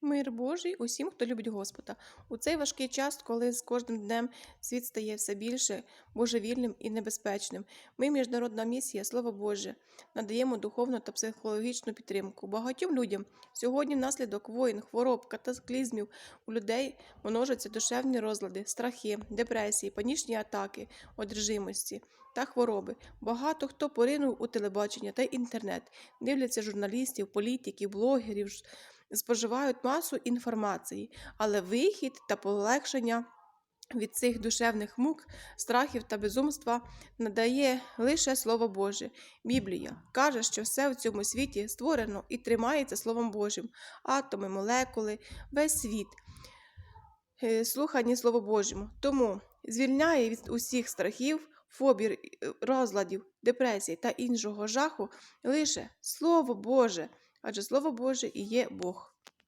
Мир Божий усім, хто любить Господа. У цей важкий час, коли з кожним днем світ стає все більше божевільним і небезпечним, ми, міжнародна місія, Слово Боже, надаємо духовну та психологічну підтримку. Багатьом людям сьогодні внаслідок воїн, хвороб, катаклізмів у людей множаться душевні розлади, страхи, депресії, панічні атаки, одержимості та хвороби. Багато хто поринув у телебачення та інтернет, дивляться журналістів, політиків, блогерів, споживають масу інформації, але вихід та полегшення від цих душевних мук, страхів та безумства надає лише Слово Боже. Біблія каже, що все в цьому світі створено і тримається Словом Божим, атоми, молекули, весь світ. е, Слухані Слово Божому. Тому звільняє від усіх страхів, фобір, е, розладів, депресій та іншого жаху лише Слово Боже, адже Слово Боже і є Бог.